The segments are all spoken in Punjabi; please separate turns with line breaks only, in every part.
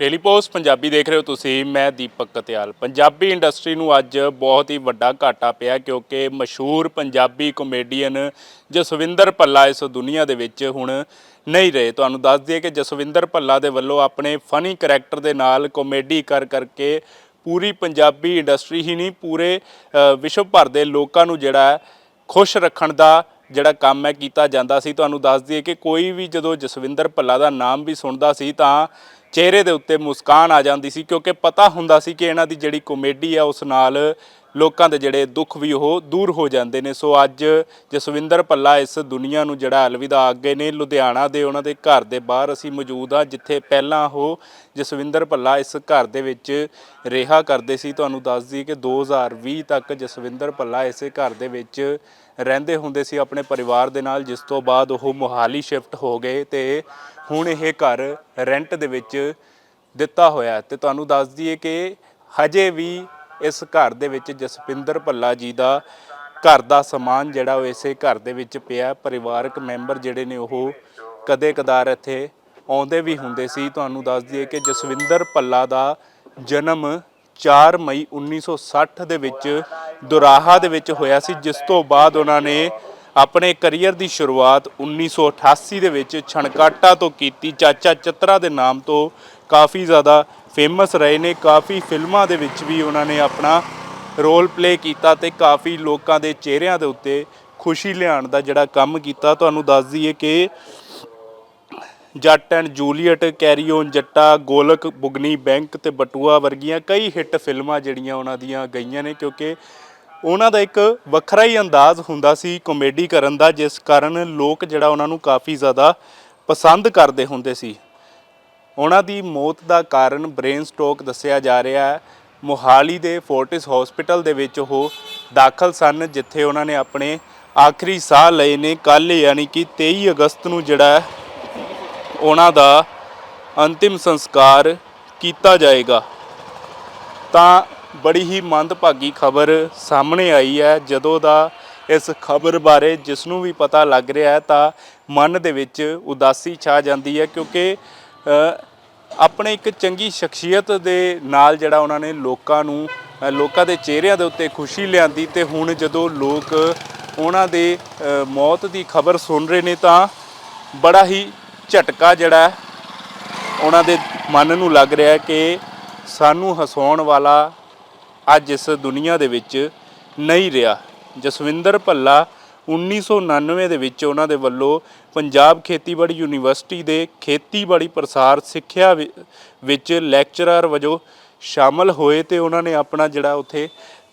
ਡੇਲੀ ਪੋਸਟ ਪੰਜਾਬੀ ਦੇਖ ਰਹੇ ਹੋ ਤੁਸੀਂ, ਮੈਂ ਦੀਪਕ ਕਤਿਆਲ। ਪੰਜਾਬੀ ਇੰਡਸਟਰੀ ਨੂੰ ਅੱਜ ਬਹੁਤ ਹੀ ਵੱਡਾ ਘਾਟਾ ਪਿਆ ਕਿਉਂਕਿ ਮਸ਼ਹੂਰ ਪੰਜਾਬੀ ਕਮੇਡੀਅਨ ਜਸਵਿੰਦਰ ਭੱਲਾ ਇਸ ਦੁਨੀਆ ਦੇ ਵਿੱਚ ਹੁਣ ਨਹੀਂ ਰਹੇ। ਤੁਹਾਨੂੰ ਦੱਸ ਦਈਏ ਕਿ ਜਸਵਿੰਦਰ ਭੱਲਾ ਦੇ ਵੱਲੋਂ ਆਪਣੇ ਫਨੀ ਕੈਰੈਕਟਰ ਦੇ ਨਾਲ ਕਾਮੇਡੀ ਕਰ ਕਰਕੇ ਪੂਰੀ ਪੰਜਾਬੀ ਇੰਡਸਟਰੀ ਹੀ ਨਹੀਂ, ਪੂਰੇ ਵਿਸ਼ਵ ਭਰ ਦੇ ਲੋਕਾਂ ਨੂੰ ਜਿਹੜਾ ਖੁਸ਼ ਰੱਖਣ ਦਾ ਜਿਹੜਾ ਕੰਮ ਹੈ, ਕੀਤਾ ਜਾਂਦਾ ਸੀ। ਤੁਹਾਨੂੰ ਦੱਸ ਦਈਏ ਕਿ ਕੋਈ ਵੀ ਜਦੋਂ ਜਸਵਿੰਦਰ ਭੱਲਾ ਦਾ ਨਾਮ ਵੀ ਸੁਣਦਾ ਸੀ ਤਾਂ ਚਿਹਰੇ ਦੇ ਉੱਤੇ ਮੁਸਕਾਨ ਆ ਜਾਂਦੀ ਸੀ ਕਿਉਂਕਿ ਪਤਾ ਹੁੰਦਾ ਸੀ ਕਿ ਇਹਨਾਂ ਦੀ ਜਿਹੜੀ ਕਾਮੇਡੀ ਆ, ਉਸ ਨਾਲ ਲੋਕਾਂ ਦੇ ਜਿਹੜੇ ਦੁੱਖ ਵੀ ਉਹ ਦੂਰ ਹੋ ਜਾਂਦੇ ਨੇ। ਸੋ ਅੱਜ ਜਸਵਿੰਦਰ ਭੱਲਾ ਇਸ ਦੁਨੀਆ ਨੂੰ ਜਿਹੜਾ ਅਲਵਿਦਾ ਅੱਗੇ ਨੇ, ਲੁਧਿਆਣਾ ਦੇ ਉਹਨਾਂ ਦੇ ਘਰ ਦੇ ਬਾਹਰ ਅਸੀਂ ਮੌਜੂਦ ਆ ਜਿੱਥੇ ਪਹਿਲਾਂ ਉਹ ਜਸਵਿੰਦਰ ਭੱਲਾ ਇਸ ਘਰ ਦੇ ਵਿੱਚ ਰਿਹਾ ਕਰਦੇ ਸੀ। ਤੁਹਾਨੂੰ ਦੱਸ ਦਈਏ ਕਿ 2020 ਤੱਕ ਜਸਵਿੰਦਰ ਭੱਲਾ ਇਸੇ ਘਰ ਦੇ ਵਿੱਚ ਰਹਿੰਦੇ ਹੁੰਦੇ ਸੀ ਆਪਣੇ ਪਰਿਵਾਰ ਦੇ ਨਾਲ, ਜਿਸ ਤੋਂ ਬਾਅਦ ਉਹ ਮੋਹਾਲੀ ਸ਼ਿਫਟ ਹੋ ਗਏ ਤੇ ਹੁਣ ਇਹ ਘਰ ਰੈਂਟ ਦੇ ਵਿੱਚ ਦਿੱਤਾ ਹੋਇਆ ਹੈ। ਤੇ ਤੁਹਾਨੂੰ ਦੱਸ ਦਈਏ ਕਿ ਹਜੇ ਵੀ ਇਸ ਘਰ ਦੇ ਵਿੱਚ ਜਸਪਿੰਦਰ ਭੱਲਾ ਜੀ ਦਾ ਘਰ ਦਾ ਸਮਾਨ ਜਿਹੜਾ ਉਹ ਇਸੇ ਘਰ ਦੇ ਵਿੱਚ ਪਿਆ ਪਰਿਵਾਰਕ ਮੈਂਬਰ ਜਿਹੜੇ ਨੇ ਉਹ ਕਦੇ ਕਦਾਰ ਇੱਥੇ ਆਉਂਦੇ ਵੀ ਹੁੰਦੇ ਸੀ। ਤੁਹਾਨੂੰ ਦੱਸ ਦਈਏ ਕਿ ਜਸਵਿੰਦਰ ਭੱਲਾ ਦਾ ਜਨਮ 4 ਮਈ 1960 ਦੇ ਵਿੱਚ ਦੁਰਾਹਾ ਦੇ ਵਿੱਚ ਹੋਇਆ ਸੀ, ਜਿਸ ਤੋਂ ਬਾਅਦ ਉਹਨਾਂ ਨੇ ਆਪਣੇ ਕੈਰੀਅਰ ਦੀ ਸ਼ੁਰੂਆਤ 1988 ਦੇ ਵਿੱਚ ਛਣਕਾਟਾ ਤੋਂ ਕੀਤੀ। ਚਾਚਾ ਚਤਰਾ ਦੇ ਨਾਮ ਤੋਂ ਕਾਫੀ ਜ਼ਿਆਦਾ ਫੇਮਸ ਰਹੇ ਨੇ। ਕਾਫੀ ਫਿਲਮਾਂ ਦੇ ਵਿੱਚ ਵੀ ਉਹਨਾਂ ਨੇ ਆਪਣਾ ਰੋਲ ਪਲੇ ਕੀਤਾ ਤੇ ਕਾਫੀ ਲੋਕਾਂ ਦੇ ਚਿਹਰਿਆਂ ਦੇ ਉੱਤੇ ਖੁਸ਼ੀ ਲਿਆਉਣ ਦਾ ਜਿਹੜਾ ਕੰਮ ਕੀਤਾ। ਤੁਹਾਨੂੰ ਦੱਸ ਦਈਏ ਕਿ ਜੱਟ ਐਂਡ ਜੂਲੀਅਟ, ਕੈਰੀਓਨ, ਜੱਟਾ, ਗੋਲਕ, ਬੁਗਨੀ ਬੈਂਕ ਤੇ ਬਟੂਆ ਵਰਗੀਆਂ ਕਈ ਹਿੱਟ ਫਿਲਮਾਂ ਜਿਹੜੀਆਂ ਉਹਨਾਂ ਦੀਆਂ ਗਈਆਂ ਨੇ ਕਿਉਂਕਿ ਉਹਨਾਂ ਦਾ ਇੱਕ ਵੱਖਰਾ ਹੀ ਅੰਦਾਜ਼ ਹੁੰਦਾ ਸੀ ਕਾਮੇਡੀ ਕਰਨ ਦਾ, ਜਿਸ ਕਾਰਨ ਲੋਕ ਜਿਹੜਾ ਉਹਨਾਂ ਨੂੰ ਕਾਫੀ ਜ਼ਿਆਦਾ ਪਸੰਦ ਕਰਦੇ ਹੁੰਦੇ ਸੀ। ਉਹਨਾਂ ਦੀ ਮੌਤ ਦਾ ਕਾਰਨ ਬ੍ਰੇਨ ਸਟ੍ਰੋਕ ਦੱਸਿਆ ਜਾ ਰਿਹਾ ਹੈ। ਮੋਹਾਲੀ ਦੇ ਫੋਰਟਿਸ ਹਸਪੀਟਲ ਦੇ ਵਿੱਚ ਉਹ ਦਾਖਲ ਸਨ, ਜਿੱਥੇ ਉਹਨਾਂ ਨੇ ਆਪਣੇ ਆਖਰੀ ਸਾਹ ਲਏ ਨੇ। ਕੱਲ ਯਾਨੀ ਕਿ 23 ਅਗਸਤ ਨੂੰ ਜਿਹੜਾ ਉਹਨਾਂ ਦਾ ਅੰਤਿਮ ਸੰਸਕਾਰ ਕੀਤਾ ਜਾਏਗਾ। ਤਾਂ ਬੜੀ ਹੀ ਮੰਦਭਾਗੀ ਖਬਰ ਸਾਹਮਣੇ ਆਈ ਹੈ। ਜਦੋਂ ਦਾ ਇਸ ਖਬਰ ਬਾਰੇ ਜਿਸ ਨੂੰ ਵੀ ਪਤਾ ਲੱਗ ਰਿਹਾ ਹੈ, ਤਾਂ ਮਨ ਦੇ ਵਿੱਚ ਉਦਾਸੀ ਛਾ ਜਾਂਦੀ ਹੈ ਕਿਉਂਕਿ ਆਪਣੇ ਇੱਕ ਚੰਗੀ ਸ਼ਖਸੀਅਤ ਦੇ ਨਾਲ ਜਿਹੜਾ ਉਹਨਾਂ ਨੇ ਲੋਕਾਂ ਨੂੰ ਲੋਕਾਂ ਦੇ ਚਿਹਰਿਆਂ ਦੇ ਉੱਤੇ ਖੁਸ਼ੀ ਲਿਆਂਦੀ ਤੇ ਹੁਣ ਜਦੋਂ ਲੋਕ ਉਹਨਾਂ ਦੇ ਮੌਤ ਦੀ ਖਬਰ ਸੁਣ ਰਹੇ ਨੇ ਤਾਂ ਬੜਾ ਹੀ ਝਟਕਾ ਜਿਹੜਾ ਉਹਨਾਂ ਦੇ ਮਨ ਨੂੰ ਲੱਗ ਰਿਹਾ ਕਿ ਸਾਨੂੰ ਹਸਾਉਣ ਵਾਲਾ ਅੱਜ ਇਸ ਦੁਨੀਆ ਦੇ ਵਿੱਚ ਨਹੀਂ ਰਿਹਾ। ਜਸਵਿੰਦਰ ਭੱਲਾ 1999 ਦੇ ਵਿੱਚ ਉਹਨਾਂ ਦੇ ਵੱਲੋਂ ਪੰਜਾਬ ਖੇਤੀਬਾੜੀ ਯੂਨੀਵਰਸਿਟੀ ਦੇ ਖੇਤੀਬਾੜੀ ਪ੍ਰਸਾਰ ਸਿੱਖਿਆ ਵਿ- ਵਿੱਚ ਲੈਕਚਰਰ ਵਜੋਂ ਸ਼ਾਮਲ ਹੋਏ ਤੇ ਉਹਨਾਂ ਨੇ ਆਪਣਾ ਜਿਹੜਾ ਉੱਥੇ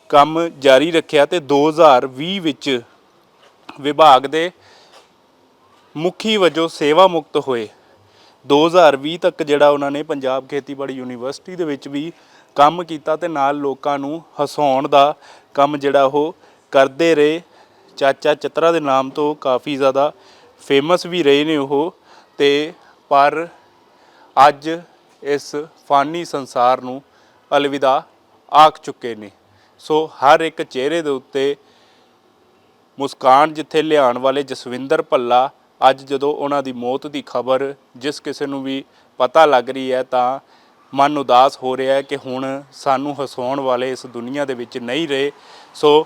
ਕੰਮ ਜਾਰੀ ਰੱਖਿਆ ਤੇ 2020 ਵਿੱਚ ਵਿਭਾਗ ਦੇ ਮੁਖੀ ਵਜੋਂ ਸੇਵਾ ਮੁਕਤ ਹੋਏ। 2020 ਤੱਕ ਜਿਹੜਾ ਉਹਨਾਂ ਨੇ ਪੰਜਾਬ ਖੇਤੀਬਾੜੀ ਯੂਨੀਵਰਸਿਟੀ ਦੇ ਵਿੱਚ ਵੀ ਕੰਮ ਕੀਤਾ ਤੇ ਨਾਲ ਲੋਕਾਂ ਨੂੰ ਹਸਾਉਣ ਦਾ ਕੰਮ ਜਿਹੜਾ ਉਹ ਕਰਦੇ ਰਹੇ। ਚਾਚਾ ਚਤਰਾ ਦੇ ਨਾਮ ਤੋਂ ਕਾਫੀ ਜ਼ਿਆਦਾ ਫੇਮਸ ਵੀ ਰਹੇ ਨੇ ਉਹ। ਤੇ ਪਰ ਅੱਜ ਇਸ ਫਾਨੀ ਸੰਸਾਰ ਨੂੰ ਅਲਵਿਦਾ ਆਖ ਚੁੱਕੇ ਨੇ। ਸੋ ਹਰ ਇੱਕ ਚਿਹਰੇ ਦੇ ਉੱਤੇ ਮੁਸਕਾਨ ਜਿੱਥੇ ਲਿਆਉਣ ਵਾਲੇ ਜਸਵਿੰਦਰ ਭੱਲਾ ਅੱਜ ਜਦੋਂ ਉਹਨਾਂ ਦੀ ਮੌਤ ਦੀ ਖਬਰ ਜਿਸ ਕਿਸੇ ਨੂੰ ਵੀ ਪਤਾ ਲੱਗ ਰਹੀ ਹੈ ਤਾਂ ਮਨ ਉਦਾਸ ਹੋ ਰਿਹਾ ਹੈ ਕਿ ਹੁਣ ਸਾਨੂੰ ਹਸਾਉਣ ਵਾਲੇ ਇਸ ਦੁਨੀਆ ਦੇ ਵਿੱਚ ਨਹੀਂ ਰਹੇ। ਸੋ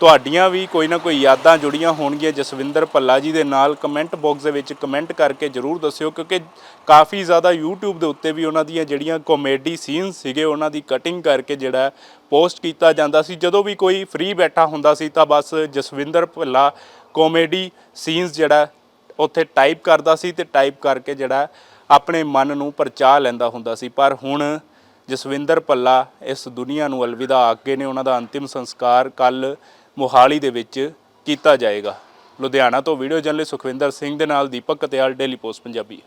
ਤੁਹਾਡੀਆਂ ਵੀ ਕੋਈ ਨਾ ਕੋਈ ਯਾਦਾਂ ਜੁੜੀਆਂ ਹੋਣਗੀਆਂ। ਜਸਵਿੰਦਰ ਭੱਲਾ ਜੀ ਦੇ ਨਾਲ ਕਮੈਂਟ ਬਾਕਸ ਦੇ ਵਿੱਚ ਕਮੈਂਟ ਕਰਕੇ ਜਰੂਰ ਦੱਸਿਓ, ਕਿਉਂਕਿ ਕਾਫੀ ਜ਼ਿਆਦਾ YouTube ਦੇ ਉੱਤੇ ਵੀ ਉਹਨਾਂ ਦੀਆਂ ਜਿਹੜੀਆਂ ਕਾਮੇਡੀ ਸੀਨਸ ਸੀਗੇ, ਉਹਨਾਂ ਦੀ ਕਟਿੰਗ ਕਰਕੇ ਜਿਹੜਾ ਪੋਸਟ ਕੀਤਾ ਜਾਂਦਾ ਸੀ। ਜਦੋਂ ਵੀ ਕੋਈ ਫ੍ਰੀ ਬੈਠਾ ਹੁੰਦਾ ਸੀ, ਤਾਂ ਬਸ ਜਸਵਿੰਦਰ ਭੱਲਾ ਕਾਮੇਡੀ ਸੀਨਸ ਜਿਹੜਾ ਉੱਥੇ ਟਾਈਪ ਕਰਦਾ ਸੀ ਤੇ ਟਾਈਪ ਕਰਕੇ ਜਿਹੜਾ ਆਪਣੇ ਮਨ ਨੂੰ ਪਰਚਾ ਲੈਂਦਾ ਹੁੰਦਾ ਸੀ। ਪਰ ਹੁਣ ਜਸਵਿੰਦਰ ਭੱਲਾ ਇਸ ਦੁਨੀਆ ਨੂੰ ਅਲਵਿਦਾ ਆਕੇ ਨੇ। ਉਹਨਾਂ ਦਾ ਅੰਤਿਮ ਸੰਸਕਾਰ ਕੱਲ ਮੋਹਾਲੀ ਦੇ ਵਿੱਚ ਕੀਤਾ ਜਾਏਗਾ। ਲੁਧਿਆਣਾ ਤੋਂ ਵੀਡੀਓ ਜਰਨਲਿਸਟ ਸੁਖਵਿੰਦਰ ਸਿੰਘ ਦੇ ਨਾਲ ਦੀਪਕ ਕਤਿਆਲ ਡੇਲੀ ਪੋਸਟ, ਪੰਜਾਬੀ।